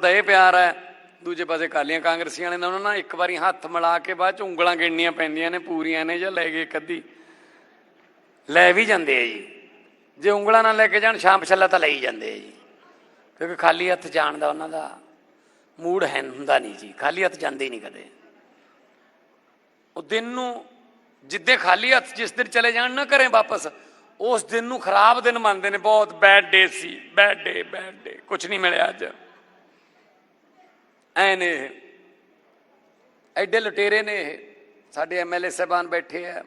ਤਾਂ ਇਹ ਪਿਆਰ ਹੈ, ਦੂਜੇ ਪਾਸੇ ਕਾਲੀਆਂ ਕਾਂਗਰਸੀਆਂ ਨੇ ਤਾਂ ਉਹਨਾਂ ਨਾਲ ਇੱਕ ਵਾਰੀ ਹੱਥ ਮਿਲਾ ਕੇ ਬਾਅਦ ਚ ਉਂਗਲਾਂ ਗਿਣਨੀਆਂ ਪੈਂਦੀਆਂ ਨੇ, ਪੂਰੀਆਂ ਨੇ ਜਾਂ ਲੈ ਗਏ ਕੱਦੀ ਲੈ ਵੀ ਜਾਂਦੇ ਆ ਜੀ। ਜੇ ਉਂਗਲਾਂ ਨਾਲ ਲੈ ਕੇ ਜਾਣ ਸ਼ਾਮ ਛੱਲਾ ਤਾਂ ਲਈ ਜਾਂਦੇ ਆ ਜੀ। ਕਿਉਂਕਿ ਖਾਲੀ ਹੱਥ ਜਾਣ ਦਾ ਉਹਨਾਂ ਦਾ ਮੂਡ ਹੈ, ਹੁੰਦਾ ਨਹੀਂ ਜੀ। ਖਾਲੀ ਹੱਥ ਜਾਂਦੇ ਹੀ ਨਹੀਂ ਕਦੇ। ਉਹ ਦਿਨ ਨੂੰ ਜਿੱਦੇ ਖਾਲੀ ਹੱਥ ਜਿਸ ਦਿਨ ਚਲੇ ਜਾਣ ਨਾ ਘਰੇ ਵਾਪਸ, ਉਸ ਦਿਨ ਨੂੰ ਖਰਾਬ ਦਿਨ ਮੰਨਦੇ ਨੇ, ਬਹੁਤ ਬੈਡ ਡੇ ਸੀ। ਬੈਡ ਡੇ ਬੈਡ ਡੇ ਕੁਝ ਨਹੀਂ ਮਿਲਿਆ ਅੱਜ। ਐ ਨੇ ਇਹ। ਐਡੇ ਲੁਟੇਰੇ ਨੇ ਇਹ। ਸਾਡੇ ਐਮਐਲਏ ਸਾਹਿਬਾਨ ਬੈਠੇ ਆ।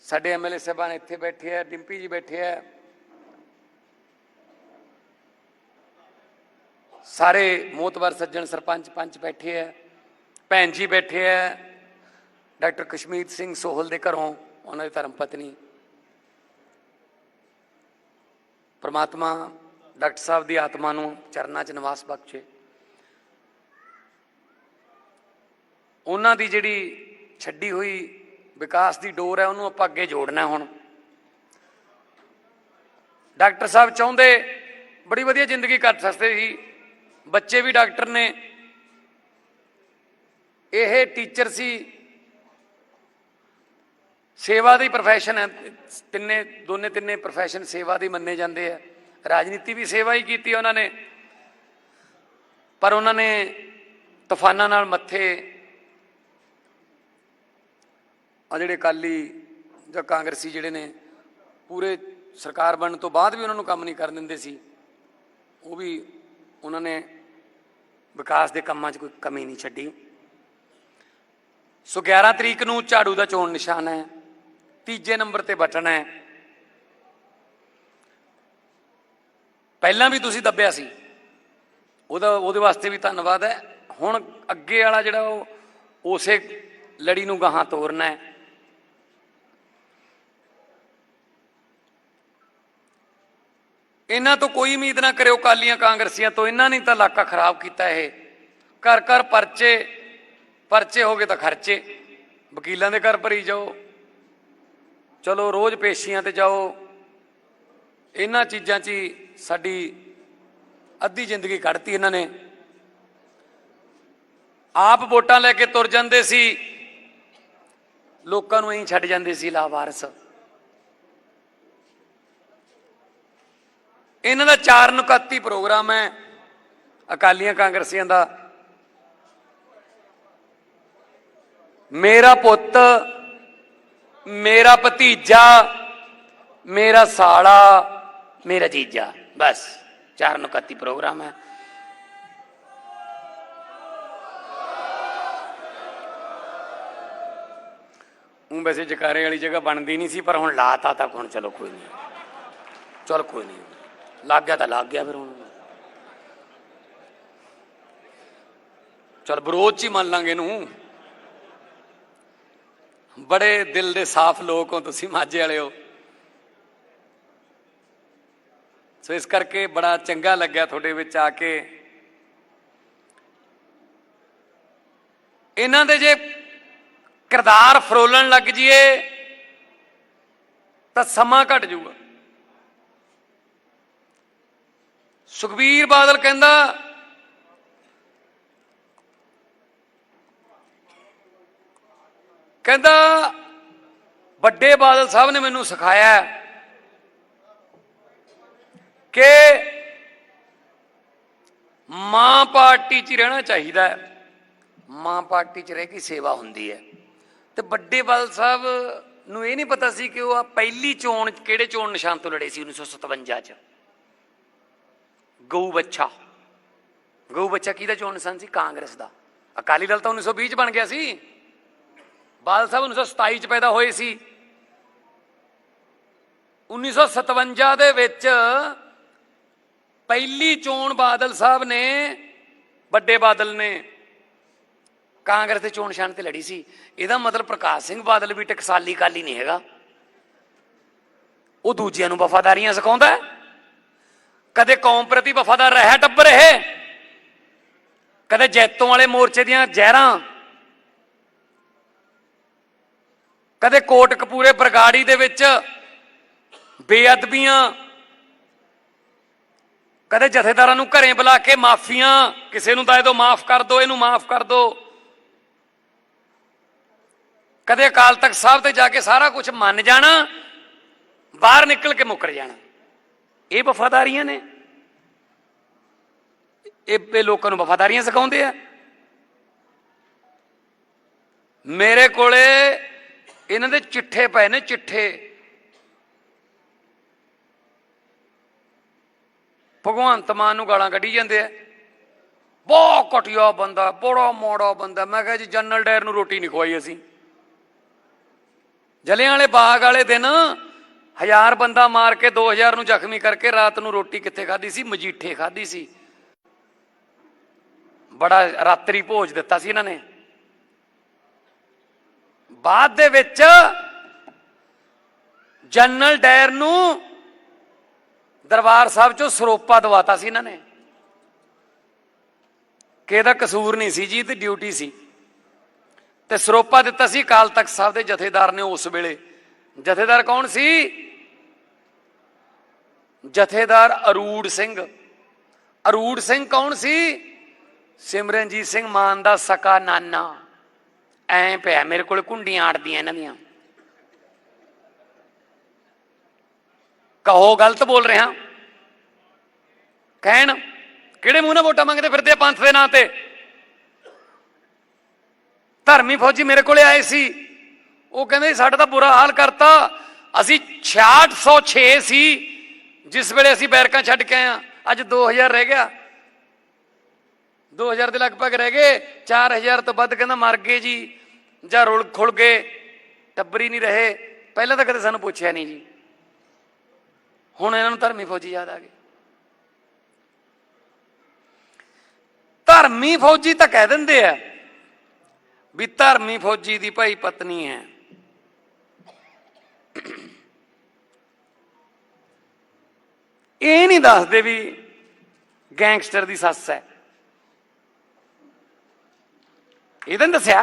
ਸਾਡੇ ਐਮਐਲਏ ਸਾਹਿਬਾਨ ਇੱਥੇ ਬੈਠੇ ਆ, ਡਿੰਪੀ ਜੀ ਬੈਠੇ ਆ। ਸਾਰੇ ਮੋਤਵਰ ਸੱਜਣ ਸਰਪੰਚ ਪੰਚ ਬੈਠੇ ਆ। ਭੈਣ ਜੀ ਬੈਠੇ ਆ। ਡਾਕਟਰ ਕਸ਼ਮੀਰ ਸਿੰਘ ਸੋਹਲ ਦੇ ਘਰੋਂ ਉਹਨਾਂ ਦੀ ਧਰਮ ਪਤਨੀ। ਪ੍ਰਮਾਤਮਾ ਡਾਕਟਰ ਸਾਹਿਬ ਦੀ ਆਤਮਾ ਨੂੰ ਚਰਨਾਂ 'ਚ ਨਿਵਾਸ ਬਖਸ਼ੇ। ਉਹਨਾਂ ਦੀ ਜਿਹੜੀ ਛੱਡੀ ਹੋਈ ਵਿਕਾਸ ਦੀ ਡੋਰ ਹੈ, ਉਹਨੂੰ ਆਪਾਂ ਅੱਗੇ ਜੋੜਨਾ ਹੁਣ। ਡਾਕਟਰ ਸਾਹਿਬ ਚਾਹੁੰਦੇ ਬੜੀ ਵਧੀਆ ਜ਼ਿੰਦਗੀ ਕੱਟ ਸਕਦੇ ਸੀ। ਬੱਚੇ ਵੀ ਡਾਕਟਰ ਨੇ। ਇਹ ਟੀਚਰ ਸੀ। ਸੇਵਾ ਦੀ profession ਹੈ। ਤਿੰਨੇ, ਦੋਨੇ ਤਿੰਨੇ profession ਸੇਵਾ ਦੀ ਮੰਨੇ ਜਾਂਦੇ ਆ। ਰਾਜਨੀਤੀ ਵੀ ਸੇਵਾ ਹੀ ਕੀਤੀ ਉਹਨਾਂ ਨੇ। ਪਰ ਉਹਨਾਂ ਨੇ ਤੂਫਾਨਾਂ ਨਾਲ ਮੱਥੇ ਆ ਜਿਹੜੇ ਕਾਲੀ ਜਾਂ ਕਾਂਗਰਸੀ ਜਿਹੜੇ ਨੇ, ਪੂਰੇ ਸਰਕਾਰ ਬਣਨ ਤੋਂ ਬਾਅਦ ਵੀ ਉਹਨਾਂ ਨੂੰ ਕੰਮ ਨਹੀਂ ਕਰਨ ਦਿੰਦੇ ਸੀ। ਉਹ ਵੀ ਉਹਨਾਂ ਨੇ ਵਿਕਾਸ ਦੇ ਕੰਮਾਂ 'ਚ ਕੋਈ ਕਮੀ ਨਹੀਂ ਛੱਡੀ। ਸੋ 11 ਤਰੀਕ ਨੂੰ ਝਾੜੂ ਦਾ ਚੋਣ ਨਿਸ਼ਾਨ ਹੈ। ਤੀਜੇ ਨੰਬਰ ਤੇ ਬਟਨ ਹੈ। ਪਹਿਲਾਂ ਵੀ ਤੁਸੀਂ ਦੱਬਿਆ ਸੀ। ਉਹਦਾ, ਉਹਦੇ ਵਾਸਤੇ ਵੀ ਧੰਨਵਾਦ ਹੈ। ਹੁਣ ਅੱਗੇ ਵਾਲਾ ਜਿਹੜਾ ਉਹ, ਉਸੇ ਲੜੀ ਨੂੰ ਗਾਹਾਂ ਤੋਰਨਾ ਹੈ। ਇਹਨਾਂ ਤੋਂ ਕੋਈ ਉਮੀਦ ਨਾ ਕਰਿਓ ਕਾਲੀਆਂ ਕਾਂਗਰਸੀਆਂ ਤੋਂ। ਇਹਨਾਂ ਨੇ ਤਾਂ ਇਲਾਕਾ ਖਰਾਬ ਕੀਤਾ ਇਹ। ਘਰ ਘਰ ਪਰਚੇ ਪਰਚੇ ਹੋ ਗਏ ਤਾਂ ਖਰਚੇ। ਵਕੀਲਾਂ ਦੇ ਘਰ ਭਰੀ ਜਾਓ। ਚਲੋ ਰੋਜ਼ ਪੇਸ਼ੀਆਂ ਤੇ ਜਾਓ। ਇਹਨਾਂ ਚੀਜ਼ਾਂ 'ਚ ਹੀ ਸਾਡੀ ਅੱਧੀ ਜ਼ਿੰਦਗੀ ਕੱਢਤੀ ਇਹਨਾਂ ਨੇ। ਆਪ ਵੋਟਾਂ ਲੈ ਕੇ ਤੁਰ ਜਾਂਦੇ ਸੀ। ਲੋਕਾਂ ਨੂੰ ਐਂ ਛੱਡ ਜਾਂਦੇ ਸੀ ਲਾਵਾਰਸ। ਇਹਨਾਂ ਦਾ ਚਾਰ ਨੁਕੱਤੀ ਪ੍ਰੋਗਰਾਮ ਹੈ ਅਕਾਲੀਆਂ ਕਾਂਗਰਸੀਆਂ ਦਾ। ਮੇਰਾ ਪੁੱਤ, ਮੇਰਾ ਭਤੀਜਾ, ਮੇਰਾ ਸਾਲਾ ਮੇਰਾ ਜੀਜਾ ਬਸ, ਚਾਰ ਨੁਕੱਤੀ ਪ੍ਰੋਗਰਾਮ ਹੈ। ਉਹ ਵੈਸੇ ਜਕਾਰੇ ਵਾਲੀ ਜਗ੍ਹਾ ਬਣਦੀ ਨਹੀਂ ਸੀ, ਪਰ ਹੁਣ ਲਾਤਾ ਤਾਂ ਹੁਣ ਚਲੋ ਕੋਈ ਨਹੀਂ। ਚਲ ਕੋਈ ਨਹੀਂ। ਲੱਗ ਗਿਆ ਤਾਂ ਲੱਗ ਗਿਆ ਫਿਰ ਹੁਣ। ਚਲ ਵਿਰੋਧ ਚ ਹੀ ਮੰਨ ਲਾਂਗੇ ਇਹਨੂੰ। ਬੜੇ ਦਿਲ ਦੇ ਸਾਫ਼ ਲੋਕ ਹੋ ਤੁਸੀਂ, ਮਾਝੇ ਵਾਲੇ ਹੋ ਸੋ ਇਸ ਕਰਕੇ ਬੜਾ ਚੰਗਾ ਲੱਗਿਆ ਤੁਹਾਡੇ ਵਿੱਚ ਆ ਕੇ। ਇਹਨਾਂ ਦੇ ਜੇ ਕਿਰਦਾਰ ਫਰੋਲਣ ਲੱਗ ਜੀਏ, ਤਾਂ ਸਮਾਂ ਘਟ ਜਾਊਗਾ। ਸੁਖਬੀਰ ਬਾਦਲ ਕਹਿੰਦਾ ਕਹਿੰਦਾ, ਵੱਡੇ ਬਾਦਲ ਸਾਹਿਬ ਨੇ ਮੈਨੂੰ ਸਿਖਾਇਆ ਕਿ ਮਾਂ ਪਾਰਟੀ 'ਚ ਹੀ ਰਹਿਣਾ ਚਾਹੀਦਾ ਹੈ। ਮਾਂ ਪਾਰਟੀ 'ਚ ਰਹਿ ਕੇ ਸੇਵਾ ਹੁੰਦੀ ਹੈ। ਤੇ ਵੱਡੇ ਬਾਦਲ ਸਾਹਿਬ ਨੂੰ ਇਹ ਨਹੀਂ ਪਤਾ ਸੀ ਕਿ ਉਹ ਆ ਪਹਿਲੀ ਚੋਣ ਕਿਹੜੇ ਚੋਣ ਨਿਸ਼ਾਨ ਤੋਂ ਲੜੇ ਸੀ 1957 'ਚ? ਗਊ ਬੱਚਾ ਗਊ ਬੱਚਾ ਕਿਹਦਾ ਚੋਣ ਨਿਸ਼ਾਨ ਸੀ? ਕਾਂਗਰਸ ਦਾ। ਅਕਾਲੀ ਦਲ ਤਾਂ 1920 'ਚ ਬਣ ਗਿਆ ਸੀ। ਬਾਲ ਸਾਹਿਬ 1927 'ਚ ਪੈਦਾ ਹੋਏ ਸੀ। 1957 ਦੇ ਵਿੱਚ ਪਹਿਲੀ ਚੋਣ ਬਾਦਲ ਸਾਹਿਬ ਨੇ, ਵੱਡੇ ਬਾਦਲ ਨੇ, ਕਾਂਗਰਸ ਦੇ ਚੋਣ ਨਿਸ਼ਾਨ ਤੇ ਲੜੀ ਸੀ। ਇਹਦਾ ਮਤਲਬ ਪ੍ਰਕਾਸ਼ ਸਿੰਘ ਬਾਦਲ ਵੀ ਟਕਸਾਲੀ ਕਾਲੀ ਨਹੀਂ ਹੈਗਾ। ਉਹ ਦੂਜਿਆਂ ਨੂੰ ਵਫਾਦਾਰੀਆਂ ਸਿਖਾਉਂਦਾ ਹੈ। ਕਦੇ ਕੌਮ ਪ੍ਰਤੀ ਵਫਾਦਾਰ ਰਿਹਾ ਟੱਬਰ ਇਹ। ਕਦੇ ਜੈਤੋਂ ਵਾਲੇ ਮੋਰਚੇ ਦੀਆਂ ਜ਼ਹਿਰਾਂ। ਕਦੇ ਕੋਟ ਕੋਟਕਪੂਰੇ ਬਰਗਾੜੀ ਦੇ ਵਿੱਚ ਬੇਅਦਬੀਆਂ ਕਦੇ ਜਥੇਦਾਰਾਂ ਨੂੰ ਘਰੇ ਬੁਲਾ ਕੇ ਮਾਫੀਆਂ, ਕਿਸੇ ਨੂੰ ਤਾਂ ਇਹਦੋਂ ਮਾਫ ਕਰ ਦਿਓ, ਇਹਨੂੰ ਮਾਫ ਕਰ ਦਿਓ। ਕਦੇ ਅਕਾਲ ਤਖਤ ਸਾਹਿਬ ਤੇ ਜਾ ਕੇ ਸਾਰਾ ਕੁਝ ਮੰਨ ਜਾਣਾ, ਬਾਹਰ ਨਿਕਲ ਕੇ ਮੁੱਕਰ ਜਾਣਾ। ਇਹ ਵਫਾਦਾਰੀਆਂ ਨੇ। ਇਹ ਇਹ ਲੋਕਾਂ ਨੂੰ ਵਫਾਦਾਰੀਆਂ ਸਿਖਾਉਂਦੇ ਆ। ਮੇਰੇ ਕੋਲੇ ਇਹਨਾਂ ਦੇ ਚਿੱਠੇ ਪਏ ਨੇ, ਚਿੱਠੇ। ਭਗਵੰਤ ਮਾਨ ਨੂੰ ਗਾਲਾਂ ਕੱਢੀ ਜਾਂਦੇ ਆ। ਬਹੁਤ ਘਟਿਆ ਬੰਦਾ, ਬੜਾ ਮੋੜਾ ਬੰਦਾ। ਮੈਂ ਕਿਹਾ ਜੀ, ਜਨਰਲ ਡਾਇਰ ਨੂੰ ਰੋਟੀ ਨਹੀਂ ਖਵਾਈ ਅਸੀਂ। ਜਲਿਆਂ ਵਾਲੇ ਬਾਗ ਵਾਲੇ ਦਿਨ ਹਜ਼ਾਰ ਬੰਦਾ ਮਾਰ ਕੇ 2000 ਨੂੰ ਜ਼ਖਮੀ ਕਰਕੇ ਰਾਤ ਨੂੰ ਰੋਟੀ ਕਿੱਥੇ ਖਾਧੀ ਸੀ? ਮਜੀਠੇ ਖਾਧੀ ਸੀ। ਬੜਾ ਰਾਤਰੀ ਭੋਜ ਦਿੱਤਾ ਸੀ ਇਹਨਾਂ ਨੇ। ਬਾਅਦ ਦੇ ਵਿੱਚ ਜਨਰਲ ਡਾਇਰ ਨੂੰ ਦਰਬਾਰ ਸਾਹਿਬ ਚੋਂ ਸਰੋਪਾ ਦਵਾਤਾ ਸੀ ਇਹਨਾਂ ਨੇ। ਕਿ ਇਹਦਾ ਕਸੂਰ ਨਹੀਂ ਸੀ ਜੀ, ਤੇ ਡਿਊਟੀ ਸੀ। ਤੇ ਸਰੋਪਾ ਦਿੱਤਾ ਸੀ ਅਕਾਲ ਤਖਤ ਸਾਹਿਬ ਦੇ ਜਥੇਦਾਰ ਨੇ ਉਸ ਵੇਲੇ। ਜਥੇਦਾਰ ਕੌਣ ਸੀ? ਜਥੇਦਾਰ ਅਰੂੜ ਸਿੰਘ। ਅਰੂੜ ਸਿੰਘ ਕੌਣ ਸੀ? ਸਿਮਰਨਜੀਤ ਸਿੰਘ ਮਾਨ ਦਾ ਸਕਾ ਨਾਨਾ। ਐ ਪਿਆ ਮੇਰੇ ਕੋਲ ਕੁੰਡੀਆਂ ਆੜਦੀਆਂ ਇਹਨਾਂ ਦੀਆਂ। ਕਹੋ ਗਲਤ ਬੋਲ ਰਿਹਾ। ਕਹਿਣ, ਕਿਹੜੇ ਮੂੰਹ ਨਾਲ ਵੋਟਾਂ ਮੰਗਦੇ ਫਿਰਦੇ ਆ ਪੰਥ ਦੇ ਨਾਂ ਤੇ? ਧਰਮੀ ਫੌਜੀ ਮੇਰੇ ਕੋਲੇ ਆਏ ਸੀ। ਉਹ ਕਹਿੰਦੇ, ਸਾਡਾ ਤਾਂ ਬੁਰਾ ਹਾਲ ਕਰਤਾ। ਅਸੀਂ 6606 ਸੀ ਜਿਸ ਵੇਲੇ ਅਸੀਂ ਬੈਰਕਾਂ ਛੱਡ ਕੇ ਆਏ ਆ ਅੱਜ 2000 ਰਹਿ ਗਿਆ। 2000 ਦੇ ਲਗਭਗ ਰਹਿ ਗਏ। 4000 ਤੋਂ ਵੱਧ ਕਹਿੰਦਾ ਮਰ ਗਏ ਜੀ ਜਾਂ ਰੁਲ ਖੁਲ ਗਏ। ਟੱਬਰੀ ਨਹੀਂ ਰਹੇ। ਪਹਿਲਾਂ ਤਾਂ ਕਦੇ ਸਾਨੂੰ ਪੁੱਛਿਆ ਨਹੀਂ ਜੀ। ਹੁਣ ਇਹਨਾਂ ਨੂੰ ਧਰਮੀ ਫੌਜੀ ਯਾਦ ਆ ਗਏ। ਧਰਮੀ ਫੌਜੀ ਤਾਂ ਕਹਿ ਦਿੰਦੇ ਆ ਵੀ ਧਰਮੀ ਫੌਜੀ ਦੀ ਭਾਈ ਪਤਨੀ ਹੈ। ਇਹ ਨਹੀਂ ਦੱਸਦੇ ਵੀ ਗੈਂਗਸਟਰ ਦੀ ਸੱਸ ਹੈ। ਇਹ ਤਾਂ ਨੀ ਦੱਸਿਆ।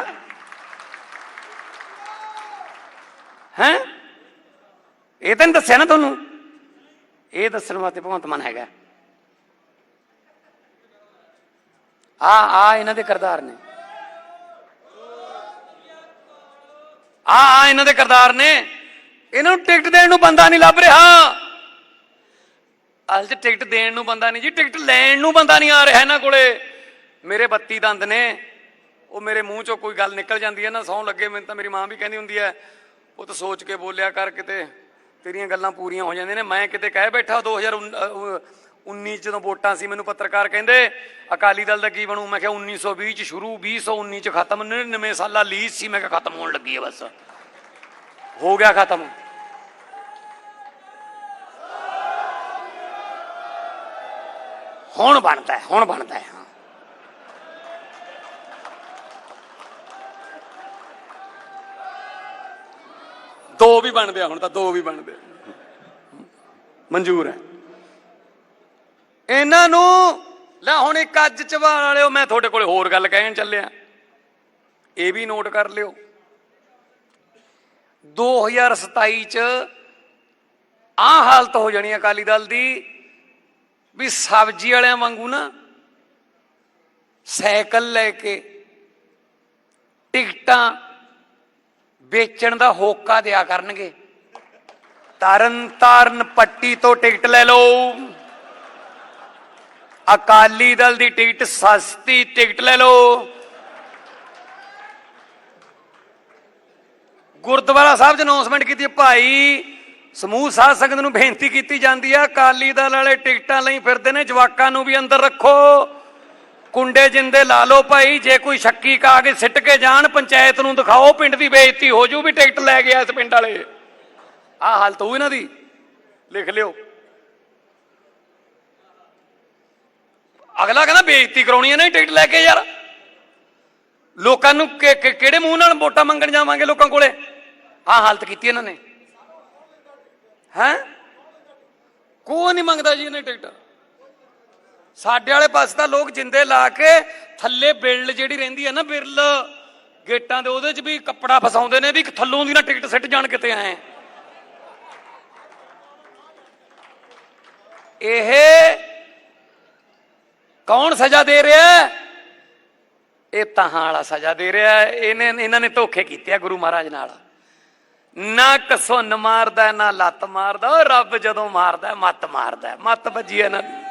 ਹੈ? ਇਹ ਤਾਂ ਨੀ ਦੱਸਿਆ ਨਾ ਤੁਹਾਨੂੰ? ਇਹ ਦੱਸਣ ਵਾਸਤੇ ਭਗਵੰਤ ਮਾਨ ਹੈਗਾ। ਆ ਆ ਇਹਨਾਂ ਦੇ ਕਰਦਾਰ ਨੇ। ਆ ਆ ਇਹਨਾਂ ਦੇ ਕਰਦਾਰ ਨੇ। ਇਹਨਾਂ ਨੂੰ ਟਿਕਟ ਦੇਣ ਨੂੰ ਬੰਦਾ ਨਹੀਂ ਲੱਭ ਰਿਹਾ। ਅੱਜ 'ਚ ਟਿਕਟ ਦੇਣ ਨੂੰ ਬੰਦਾ ਨਹੀਂ ਜੀ, ਟਿਕਟ ਲੈਣ ਨੂੰ ਬੰਦਾ ਨਹੀਂ ਆ ਰਿਹਾ ਇਹਨਾਂ ਕੋਲੇ। ਮੇਰੇ 32 ਦੰਦ ਨੇ। ਉਹ ਮੇਰੇ ਮੂੰਹ ਚੋਂ ਕੋਈ ਗੱਲ ਨਿਕਲ ਜਾਂਦੀ ਹੈ ਨਾ ਸੌਂ ਲੱਗੇ, ਮੈਨੂੰ ਤਾਂ ਮੇਰੀ ਮਾਂ ਵੀ ਕਹਿੰਦੀ ਹੁੰਦੀ ਹੈ। ਉਹ ਤਾਂ ਸੋਚ ਕੇ ਬੋਲਿਆ ਕਰ ਕਿਤੇ। ਤੇਰੀਆਂ ਗੱਲਾਂ ਪੂਰੀਆਂ ਹੋ ਜਾਂਦੀਆਂ ਨੇ। ਮੈਂ ਕਿਤੇ ਕਹਿ ਬੈਠਾ 2019 ਜਦੋਂ ਵੋਟਾਂ ਸੀ, ਮੈਨੂੰ ਪੱਤਰਕਾਰ ਕਹਿੰਦੇ, ਅਕਾਲੀ ਦਲ ਦਾ ਕੀ ਬਣੂ? ਮੈਂ ਕਿਹਾ 1920 ਚ ਸ਼ੁਰੂ 2019 ਚ ਖਤਮ 99 ਸਾਲਾ ਲੀਜ਼ ਸੀ। ਮੈਂ ਕਿਹਾ, ਖਤਮ ਹੋਣ ਲੱਗੀ ਹੈ ਬਸ। ਹੋ ਗਿਆ ਖਤਮ। ਹੁਣ ਬਣਦਾ ਹੁਣ ਬਣਦਾ ਹੈ। ਦੋ ਵੀ ਬਣਦੇ ਆ ਹੁਣ ਤਾਂ ਦੋ ਵੀ ਬਣਦੇ ਮਨਜ਼ੂਰ ਹੈ। ਇਹਨਾਂ ਨੂੰ, ਲੈ ਹੁਣ ਇੱਕ ਅੱਜ ਚਵਾਲ ਵਾਲਿਓ, ਮੈਂ ਤੁਹਾਡੇ ਕੋਲੇ ਹੋਰ ਗੱਲ ਕਹਿਣ ਚੱਲਿਆ। ਇਹ ਵੀ ਨੋਟ ਕਰ ਲਿਓ। 2027 ਚ ਆ ਹਾਲਤ ਹੋ ਜਾਣੀ ਅਕਾਲੀ ਦਲ ਦੀ, ਵੀ ਸਬਜ਼ੀ ਵਾਲਿਆਂ ਵਾਂਗੂ ਨਾ ਸਾਈਕਲ ਲੈ ਕੇ ਟਿਕਟਾਂ ਵੇਚਣ ਦਾ ਹੋਕਾ ਦਿਆ ਕਰਨਗੇ। ਤਰਨ ਤਾਰਨ ਪੱਟੀ ਤੋਂ ਟਿਕਟ ਲੈ ਲਓ। ਅਕਾਲੀ ਦਲ ਦੀ ਟਿਕਟ, ਸਸਤੀ ਟਿਕਟ ਲੈ ਲਓ। ਗੁਰਦੁਆਰਾ ਸਾਹਿਬ 'ਚ ਅਨਾਉਂਸਮੈਂਟ ਕੀਤੀ, ਭਾਈ ਸਮੂਹ ਸਾਧ ਸੰਗਤ ਨੂੰ ਬੇਨਤੀ ਕੀਤੀ ਜਾਂਦੀ ਹੈ ਅਕਾਲੀ ਦਲ ਵਾਲੇ ਟਿਕਟਾਂ ਲਈ ਫਿਰਦੇ ਨੇ, ਜਵਾਕਾਂ ਨੂੰ ਵੀ ਅੰਦਰ ਰੱਖੋ। ਕੁੰਡੇ ਜਿੰਦੇ ਲਾ ਲਓ ਭਾਈ, ਜੇ ਕੋਈ ਸ਼ੱਕੀ ਕਾਗਜ਼ ਸਿੱਟ ਕੇ ਜਾਣ, ਪੰਚਾਇਤ ਨੂੰ ਦਿਖਾਓ, ਪਿੰਡ ਦੀ ਬੇਇੱਜ਼ਤੀ ਹੋ ਜੂ ਵੀ ਟਿਕਟ ਲੈ ਗਿਆ ਇਸ ਪਿੰਡ ਵਾਲੇ। ਆਹ ਹਾਲਤ ਹੋਊ ਇਹਨਾਂ ਦੀ। ਲਿਖ ਲਿਓ। ਅਗਲਾ ਕਹਿੰਦਾ ਬੇਇੱਜ਼ਤੀ ਕਰਾਉਣੀ ਹੈ ਨਾ ਟਿਕਟ ਲੈ ਕੇ ਯਾਰ। ਲੋਕਾਂ ਨੂੰ ਕਿਹੜੇ ਮੂੰਹ ਨਾਲ ਵੋਟਾਂ ਮੰਗਣ ਜਾਵਾਂਗੇ ਲੋਕਾਂ ਕੋਲੇ? ਆਹ ਹਾਲਤ ਕੀਤੀ ਇਹਨਾਂ ਨੇ। ਹੈ? ਕੋਈ ਨਹੀਂ ਮੰਗਦਾ ਜੀ ਇਹਨੇ ਟਿਕਟ। ਸਾਡੇ ਵਾਲੇ ਪਾਸੇ ਤਾਂ ਲੋਕ ਜਿੰਦੇ ਲਾ ਕੇ ਥੱਲੇ ਬਿਰਲ ਜਿਹੜੀ ਰਹਿੰਦੀ ਹੈ ਨਾ ਬਿਰਲ, ਗੇਟਾਂ ਦੇ ਉਹਦੇ 'ਚ ਵੀ ਕੱਪੜਾ ਫਸਾਉਂਦੇ ਨੇ ਵੀ ਥੱਲੋਂ ਦੀ ਨਾ ਟਿਕਟ ਸਿੱਟ ਜਾਣ ਕਿਤੇ ਆਏ ਇਹ ਕੌਣ ਸਜ਼ਾ ਦੇ ਰਿਹਾ ਇਹ ਤਹਾਂ ਵਾਲਾ ਸਜ਼ਾ ਦੇ ਰਿਹਾ ਇਹਨੇ, ਇਹਨਾਂ ਨੇ ਧੋਖੇ ਕੀਤੇ ਆ ਗੁਰੂ ਮਹਾਰਾਜ ਨਾਲ। ਨਾ ਕਸੁੰਨ ਮਾਰਦਾ, ਨਾ ਲੱਤ ਮਾਰਦਾ, ਉਹ ਰੱਬ ਜਦੋਂ ਮਾਰਦਾ, ਮੱਤ ਮਾਰਦਾ। ਮੱਤ ਵੱਜੀ ਇਹਨਾਂ ਦੀ।